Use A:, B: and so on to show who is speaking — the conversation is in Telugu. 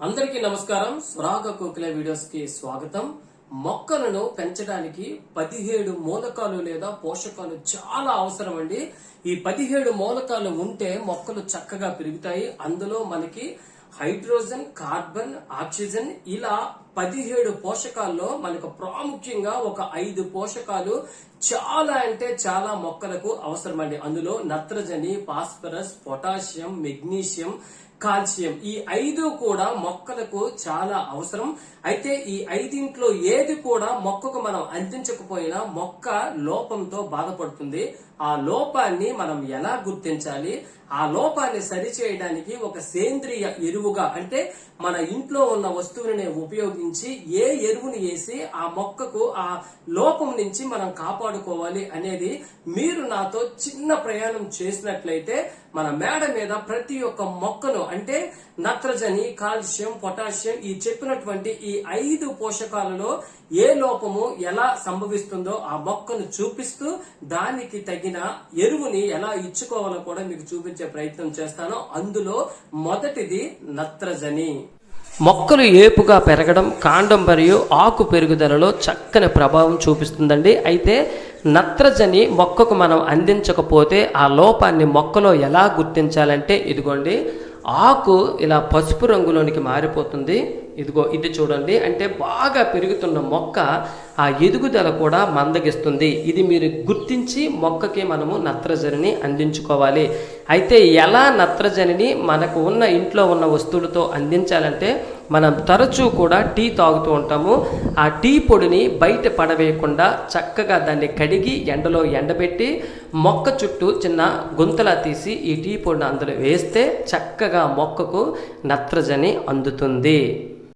A: అందరికీ నమస్కారం. సురాగ కోకిల వీడియోస్కి స్వాగతం. మొక్కలను పెంచడానికి పదిహేడు మూలకాలు లేదా పోషకాలు చాలా అవసరం అండి ఈ పదిహేడు మూలకాలు ఉంటే మొక్కలు చక్కగా పెరుగుతాయి. అందులో మనకి హైడ్రోజన్ కార్బన్ ఆక్సిజన్ ఇలా పదిహేడు పోషకాల్లో మనకు ప్రాముఖ్యంగా ఒక ఐదు పోషకాలు చాలా అంటే చాలా మొక్కలకు అవసరమండి. అందులో నత్రజని ఫాస్ఫరస్ పొటాషియం మెగ్నీషియం కాల్షియం ఈ ఐదు కూడా మొక్కలకు చాలా అవసరం. అయితే ఈ ఐదింట్లో ఏది కూడా మొక్కకు మనం అందించకపోయినా మొక్క లోపంతో బాధపడుతుంది. ఆ లోపాన్ని మనం ఎలా గుర్తించాలి? ఆ లోపాన్ని సరిచేయడానికి ఒక సేంద్రియ ఎరువుగా అంటే మన ఇంట్లో ఉన్న వస్తువుని ఉపయోగించి ఏ ఎరువుని వేసి ఆ మొక్కకు ఆ లోపం నుంచి మనం కాపాడుకోవాలి అనేది మీరు నాతో చిన్న ప్రయాణం చేసినట్లయితే మన మేడ మీద ప్రతి ఒక్క మొక్కను అంటే నత్రజని కాల్షియం పొటాషియం ఈ చెప్పినటువంటి ఈ ఐదు పోషకాలలో ఏ లోపము ఎలా సంభవిస్తుందో ఆ మొక్కను చూపిస్తూ దానికి తగిన ఎరువుని ఎలా ఇచ్చుకోవాలో కూడా మీకు చూపించే ప్రయత్నం చేస్తాను. అందులో మొదటిది నత్రజని. మొక్కలు ఏపుగా పెరగడం కాండం మరియు ఆకు పెరుగుదలలో చక్కని ప్రభావం చూపిస్తుందండి. అయితే నత్రజని మొక్కకు మనం అందించకపోతే ఆ లోపాన్ని మొక్కలో ఎలా గుర్తించాలంటే ఇదిగోండి ఆకు ఇలా పసుపు రంగులోనికి మారిపోతుంది. ఇదిగో ఇది చూడండి అంటే బాగా పెరుగుతున్న మొక్క ఆ ఎదుగుదల కూడా మందగిస్తుంది. ఇది మీరు గుర్తించి మొక్కకి మనము నత్రజనిని అందించుకోవాలి. అయితే ఎలా నత్రజనిని మనకు ఉన్న ఇంట్లో ఉన్న వస్తువులతో అందించాలంటే మనం తరచూ కూడా టీ తాగుతూ ఉంటాము. ఆ టీ పొడిని బయట పడవేయకుండా చక్కగా దాన్ని కడిగి ఎండలో ఎండబెట్టి మొక్క చుట్టూ చిన్న గుంతలా తీసి ఈ టీ పొడిని అందులో వేస్తే చక్కగా మొక్కకు నత్రజని అందుతుంది.